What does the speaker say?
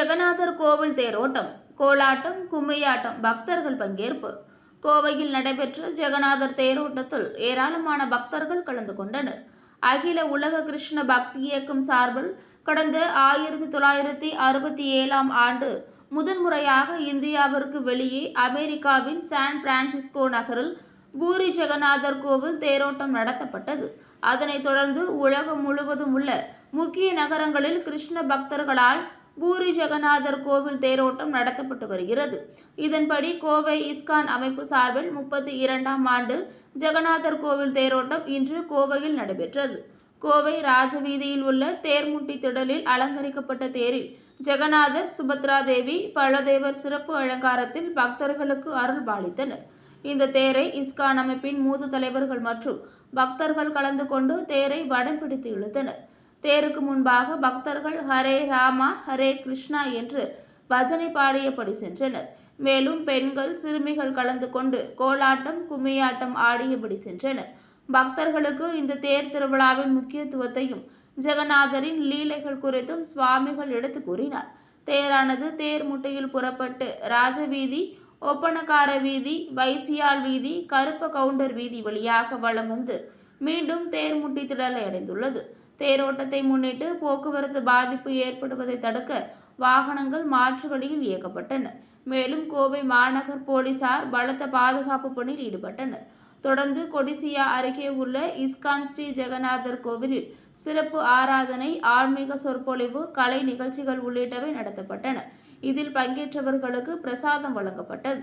ஜெகநாதர் கோவில் தேரோட்டம் கோலாட்டம் கும்மியாட்டம் பக்தர்கள் பங்கேற்பு. கோவையில் நடைபெற்ற ஜெகநாதர் தேரோட்டத்தில் ஏராளமான பக்தர்கள் கலந்து கொண்டனர். அகில உலக கிருஷ்ண பக்தி இயக்கம் சார்பில் கடந்த ஆயிரத்தி தொள்ளாயிரத்தி அறுபத்தி ஏழாம் ஆண்டு முதன்முறையாக இந்தியாவிற்கு வெளியே அமெரிக்காவின் சான் பிரான்சிஸ்கோ நகரில் பூரி ஜெகநாதர் கோவில் தேரோட்டம் நடத்தப்பட்டது. அதனைத் தொடர்ந்து உலகம் முழுவதும் உள்ள முக்கிய நகரங்களில் கிருஷ்ண பக்தர்களால் பூரி ஜெகநாதர் கோவில் தேரோட்டம் நடத்தப்பட்டு வருகிறது. இதன்படி கோவை இஸ்கான் அமைப்பு சார்பில் முப்பத்தி இரண்டாம் ஆண்டு ஜெகநாதர் கோவில் தேரோட்டம் இன்று கோவையில் நடைபெற்றது. கோவை ராஜவீதியில் உள்ள தேர்முட்டி திடலில் அலங்கரிக்கப்பட்ட தேரில் ஜெகநாதர் சுபத்ரா தேவி பழதேவர் சிறப்பு அலங்காரத்தில் பக்தர்களுக்கு அருள் பாலித்தனர். இந்த தேரை இஸ்கான் அமைப்பின் மூத்த தலைவர்கள் மற்றும் பக்தர்கள் கலந்து கொண்டு தேரை வடம் பிடித்து இழுத்தனர். தேருக்கு முன்பாக பக்தர்கள் ஹரே ராமா ஹரே கிருஷ்ணா என்று பஜனை பாடியபடி சென்றனர். மேலும் பெண்கள் சிறுமிகள் கலந்து கொண்டு கோலாட்டம் கும்மியாட்டம் ஆடியபடி சென்றனர். பக்தர்களுக்கு இந்த தேர் திருவிழாவின் முக்கியத்துவத்தையும் ஜெகநாதரின் லீலைகள் குறித்தும் சுவாமிகள் எடுத்து கூறினார். தேரானது தேர் முட்டையில் புறப்பட்டு ராஜவீதி ஒப்பனக்கார வீதி வைசியால் வீதி கருப்ப கவுண்டர் வீதி வழியாக வலம் வந்து மீண்டும் தேர் முட்டித்திடலை அடைந்துள்ளது. தேரோட்டத்தை முன்னிட்டு போக்குவரத்து பாதிப்பு ஏற்படுவதை தடுக்க வாகனங்கள் மாற்று வழியில் இயக்கப்பட்டன. மேலும் கோவை மாநகர் போலீசார் பலத்த பாதுகாப்பு பணியில் ஈடுபட்டனர். தொடர்ந்து கொடிசியா அருகே உள்ள இஸ்கான் ஸ்ரீ ஜெகநாதர் கோவிலில் சிறப்பு ஆராதனை ஆன்மீக சொற்பொழிவு கலை நிகழ்ச்சிகள் உள்ளிட்டவை நடத்தப்பட்டன. இதில் பங்கேற்றவர்களுக்கு பிரசாதம் வழங்கப்பட்டது.